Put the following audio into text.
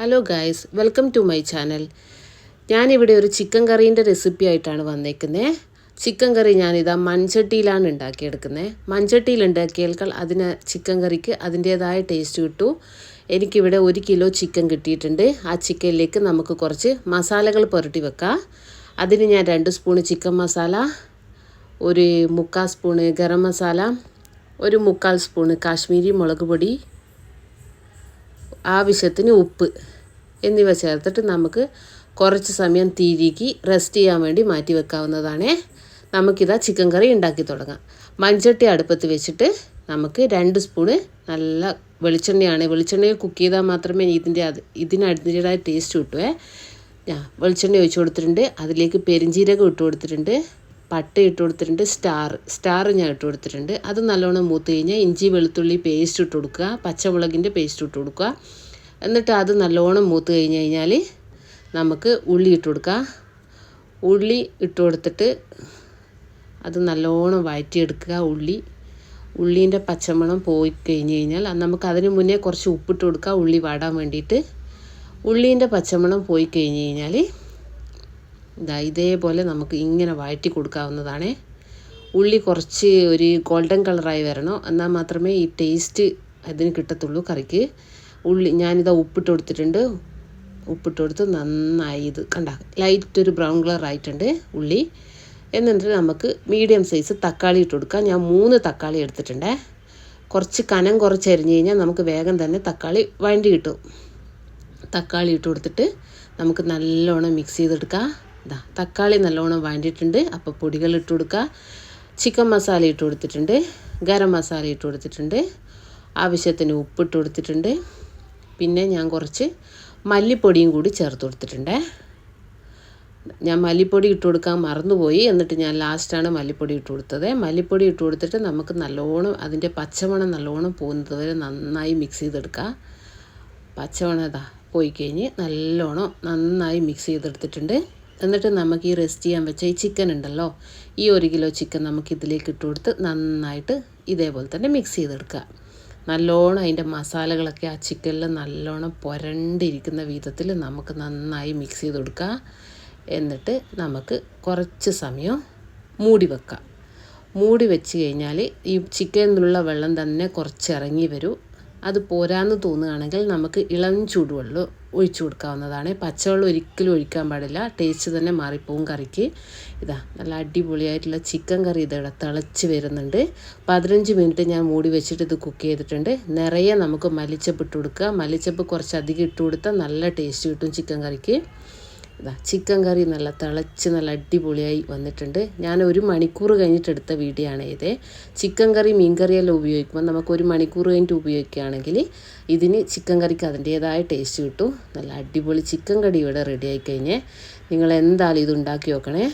Hello guys welcome to my channel ഞാനിവിടെ ഒരു chicken കറീന്റെ recipe ആയിട്ടാണ് വന്നേക്കുന്നത് ചിക്കൻ കറി ഞാനിതാ മൺചട്ടിയിലാണ് ഉണ്ടാക്കിയെടുക്കുന്നത് മൺചട്ടിയിൽ ഉണ്ടാക്കിയേൽക്കാൾ അതിന് ചിക്കൻ കറിക്ക് അതിന്റേതായ ടേസ്റ്റ് കിട്ടു. എനിക്കിവിടെ ഒരു കിലോ ചിക്കൻ കിട്ടിയിട്ടുണ്ട്. ആ ചിക്കനിലേക്ക് നമുക്ക് കുറച്ച് മസാലകൾ പുരട്ടി വെക്കാം. അതിന് ഞാൻ രണ്ട് സ്പൂണ് ചിക്കൻ മസാല ഒരു മുക്കാൽ സ്പൂണ് ഗരം മസാല ഒരു മുക്കാൽ സ്പൂണ് കാശ്മീരി മുളക് പൊടി ആവശ്യത്തിന് ഉപ്പ് എന്നിവ ചേർത്തിട്ട് നമുക്ക് കുറച്ച് സമയം തീരിക്ക് റെസ്റ്റ് ചെയ്യാൻ വേണ്ടി മാറ്റി വെക്കാവുന്നതാണ്. നമുക്കിതാ ചിക്കൻ കറി ഉണ്ടാക്കി തുടങ്ങാം. മൺചട്ടി അടുപ്പത്ത് വെച്ചിട്ട് നമുക്ക് രണ്ട് സ്പൂണ് നല്ല വെളിച്ചെണ്ണയാണ്. വെളിച്ചെണ്ണയിൽ കുക്ക് ചെയ്താൽ മാത്രമേ ഇതിന്റെ അത് ഇതിന് ടേസ്റ്റ് കിട്ടുവേ ഞാൻ വെളിച്ചെണ്ണ ഒഴിച്ചു കൊടുത്തിട്ടുണ്ട്. അതിലേക്ക് പെരിഞ്ചീരകം ഇട്ട് കൊടുത്തിട്ടുണ്ട്. പട്ട ഇട്ട് കൊടുത്തിട്ടുണ്ട് സ്റ്റാർ സ്റ്റാർ ഞാൻ ഇട്ട് കൊടുത്തിട്ടുണ്ട്. അത് നല്ലോണം മൂത്ത് കഴിഞ്ഞാൽ ഇഞ്ചി വെളുത്തുള്ളി പേസ്റ്റ് ഇട്ട് കൊടുക്കുക പച്ചമുളകിന്റെ പേസ്റ്റ് ഇട്ട് കൊടുക്കുക. എന്നിട്ട് അത് നല്ലോണം മൂത്ത് കഴിഞ്ഞ് കഴിഞ്ഞാൽ നമുക്ക് ഉള്ളി ഇട്ട് കൊടുക്കുക. ഉള്ളി ഇട്ട് കൊടുത്തിട്ട് അത് നല്ലോണം വഴറ്റിയെടുക്കുക ഉള്ളി. ഉള്ളീന്റെ പച്ചമണം പോയി കഴിഞ്ഞ് കഴിഞ്ഞാൽ നമുക്ക് അതിന് മുന്നേ കുറച്ച് ഉപ്പിട്ട് കൊടുക്കുക ഉള്ളി വാടാൻ വേണ്ടിയിട്ട്. ഉള്ളീന്റെ പച്ചമണം പോയി കഴിഞ്ഞ് കഴിഞ്ഞാൽ ഇതാ ഇതേപോലെ നമുക്ക് ഇങ്ങനെ വഴറ്റി കൊടുക്കാവുന്നതാണ്. ഉള്ളി കുറച്ച് ഒരു ഗോൾഡൻ കളറായി വരണം. എന്നാൽ മാത്രമേ ഈ ടേസ്റ്റ് അതിന് കിട്ടത്തുള്ളൂ കറിക്ക്. ഉള്ളി ഞാനിതാ ഉപ്പിട്ട് കൊടുത്തിട്ടുണ്ട്. ഉപ്പിട്ട് കൊടുത്ത് നന്നായി ഇത് കണ്ട ലൈറ്റ് ഒരു ബ്രൗൺ കളർ ആയിട്ടുണ്ട് ഉള്ളി. എന്നിട്ട് നമുക്ക് മീഡിയം സൈസ് തക്കാളി ഇട്ട് കൊടുക്കാം. ഞാൻ മൂന്ന് തക്കാളി എടുത്തിട്ടുണ്ട്. കുറച്ച് കനം കുറച്ച് അരിഞ്ഞ് കഴിഞ്ഞാൽ നമുക്ക് വേഗം തന്നെ തക്കാളി വഴണ്ടി കിട്ടും. തക്കാളി ഇട്ട് കൊടുത്തിട്ട് നമുക്ക് നല്ലോണം മിക്സ് ചെയ്തെടുക്കാം. ഇതാ തക്കാളി നല്ലോണം വേണ്ടിയിട്ടുണ്ട്. അപ്പോൾ പൊടികൾ ഇട്ട് കൊടുക്കുക ചിക്കൻ മസാല ഇട്ട് കൊടുത്തിട്ടുണ്ട്. ഗരം മസാല ഇട്ട് കൊടുത്തിട്ടുണ്ട്. ആവശ്യത്തിന് ഉപ്പിട്ട് കൊടുത്തിട്ടുണ്ട്. പിന്നെ ഞാൻ കുറച്ച് മല്ലിപ്പൊടിയും കൂടി ചേർത്ത് കൊടുത്തിട്ടുണ്ട്. ഞാൻ മല്ലിപ്പൊടി ഇട്ട് കൊടുക്കാൻ മറന്നുപോയി. എന്നിട്ട് ഞാൻ ലാസ്റ്റാണ് മല്ലിപ്പൊടി ഇട്ട് കൊടുത്തത്. മല്ലിപ്പൊടി ഇട്ട് കൊടുത്തിട്ട് നമുക്ക് നല്ലോണം അതിന്റെ പച്ചമണം നല്ലോണം പോകുന്നത് വരെ നന്നായി മിക്സ് ചെയ്തെടുക്കുക പച്ചമണം ഇതാ പോയി കഴിഞ്ഞ് നല്ലോണം നന്നായി മിക്സ് ചെയ്തെടുത്തിട്ടുണ്ട്. എന്നിട്ട് നമുക്ക് ഈ റെസ്റ്റ് ചെയ്യാൻ വെച്ച ഈ ചിക്കൻ ഉണ്ടല്ലോ ഈ ഒരു കിലോ ചിക്കൻ നമുക്ക് ഇതിലേക്ക് ഇട്ട് കൊടുത്ത് നന്നായിട്ട് ഇതേപോലെ തന്നെ മിക്സ് ചെയ്തെടുക്കുക. നല്ലോണം അതിന്റെ മസാലകളൊക്കെ ആ ചിക്കനിൽ നല്ലോണം പുരണ്ടിരിക്കുന്ന വിധത്തിൽ നമുക്ക് നന്നായി മിക്സ് ചെയ്ത് കൊടുക്കുക. എന്നിട്ട് നമുക്ക് കുറച്ച് സമയം മൂടി വെക്കാം മൂടി വെച്ച് കഴിഞ്ഞാൽ ഈ ചിക്കനിലുള്ള വെള്ളം തന്നെ കുറച്ച് ഇറങ്ങി വരും. അത് പോരാന്ന് തോന്നുകയാണെങ്കിൽ നമുക്ക് ഇളം ചൂടുവെള്ളം ഒഴിച്ചു കൊടുക്കാവുന്നതാണ്. പച്ചവെള്ളം ഒരിക്കലും ഒഴിക്കാൻ പാടില്ല. ടേസ്റ്റ് തന്നെ മാറിപ്പോവും കറിക്ക്. ഇതാ നല്ല അടിപൊളിയായിട്ടുള്ള ചിക്കൻ കറി ഇതിവിടെ തിളച്ച് വരുന്നുണ്ട്. പതിനഞ്ച് മിനിറ്റ് ഞാൻ മൂടി വെച്ചിട്ട് ഇത് കുക്ക് ചെയ്തിട്ടുണ്ട്. നിറയെ നമുക്ക് മല്ലിച്ചപ്പ് ഇട്ട് കൊടുക്കുക. മല്ലിച്ചപ്പ് കുറച്ച് അധികം ഇട്ട് കൊടുത്താൽ നല്ല ടേസ്റ്റ് കിട്ടും ചിക്കൻ കറിക്ക്. ഇതാ ചിക്കൻ കറി നല്ല തിളച്ച് നല്ല അടിപൊളിയായി വന്നിട്ടുണ്ട്. ഞാൻ ഒരു മണിക്കൂർ കഴിഞ്ഞിട്ട് എടുത്ത വീഡിയോ ആണ് ഇത്. ചിക്കൻ കറി മീൻ കറിയെല്ലാം ഉപയോഗിക്കുമ്പോൾ നമുക്ക് ഒരു മണിക്കൂർ കഴിഞ്ഞിട്ട് ഉപയോഗിക്കുകയാണെങ്കിൽ ഇതിന് ചിക്കൻ കറിക്ക് അതിന്റേതായ ടേസ്റ്റ് കിട്ടും. നല്ല അടിപൊളി ചിക്കൻ കടി ഇവിടെ റെഡി ആയി കഴിഞ്ഞ് നിങ്ങൾ എന്തായാലും ഇത് ഉണ്ടാക്കി നോക്കണേ.